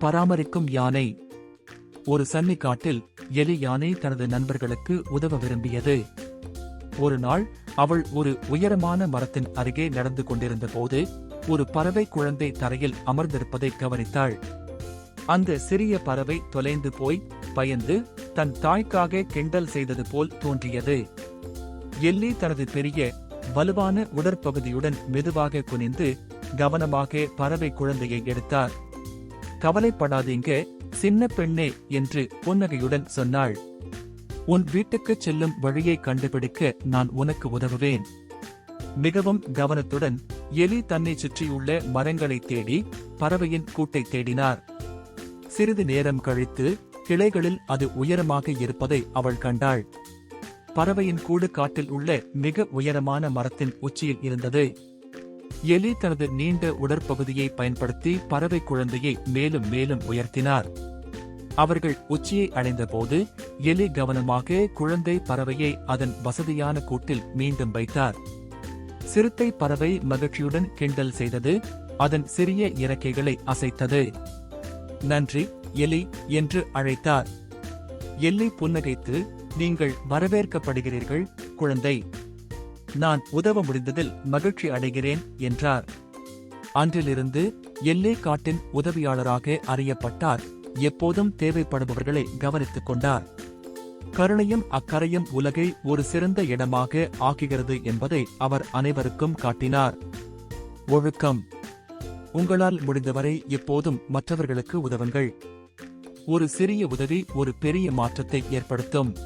பராமரிக்கும் யானை. ஒரு சன்னி காட்டில் எலி யானை தனது நண்பர்களுக்கு உதவ விரும்பியது. ஒரு நாள் அவள் ஒரு உயரமான மரத்தின் அருகே நடந்து கொண்டிருந்த போது ஒரு பறவை குழந்தை தரையில் அமர்ந்திருப்பதை கவனித்தாள். அந்த சிறிய பறவை தொலைந்து போய் பயந்து தன் தாய்க்காக கிண்டல் செய்தது போல் தோன்றியது. எல்லி தனது பெரிய வலுவான உடற்பகுதியுடன் மெதுவாக குனிந்து கவனமாக பறவை குழந்தையை எடுத்தார். கவலைப்படாதீங்க சின்ன பெண்ணே என்று புன்னகையுடன் சொன்னாள். உன் வீட்டுக்குச் செல்லும் வழியை கண்டுபிடிக்க நான் உனக்கு உதவுவேன். மிகவும் கவனத்துடன் எலி தன்னை சுற்றியுள்ள மரங்களை தேடி பறவையின் கூட்டை தேடினார். சிறிது நேரம் கழித்து கிளைகளில் அது உயரமாக இருப்பதை அவள் கண்டாள். பறவையின் கூடு காட்டில் உள்ள மிக உயரமான மரத்தின் உச்சியில் இருந்தது. எலி தனது நீண்ட உடற்பகுதியை பயன்படுத்தி பறவை குழந்தையை மேலும் மேலும் உயர்த்தினார். அவர்கள் உச்சியை அடைந்தபோது எலி கவனமாக குழந்தை பறவையை அதன் வசதியான கூட்டில் மீண்டும் வைத்தார். சிறுத்தை பறவை மகிழ்ச்சியுடன் கிண்டல் செய்தது அதன் சிறிய இறக்கைகளை அசைத்தது. நன்றி எலி என்று அழைத்தார். எல்லி புன்னகைத்து நீங்கள் வரவேற்கப்படுகிறீர்கள் குழந்தை. நான் உதவ முடிந்ததில் மகிழ்ச்சி அடைகிறேன் என்றார். அன்றிலிருந்து எல்லே காட்டின் உதவியாளராக அறியப்பட்டார். எப்போதும் தேவைப்படுபவர்களை கவனித்துக் கொண்டார். கருணையும் அக்கறையும் உலகை ஒரு சிறந்த இடமாக ஆக்குகிறது என்பதை அவர் அனைவருக்கும் காட்டினார். ஒழுக்கம். உங்களால் முடிந்தவரை எப்போதும் மற்றவர்களுக்கு உதவுங்கள். ஒரு சிறிய உதவி ஒரு பெரிய மாற்றத்தை ஏற்படுத்தும்.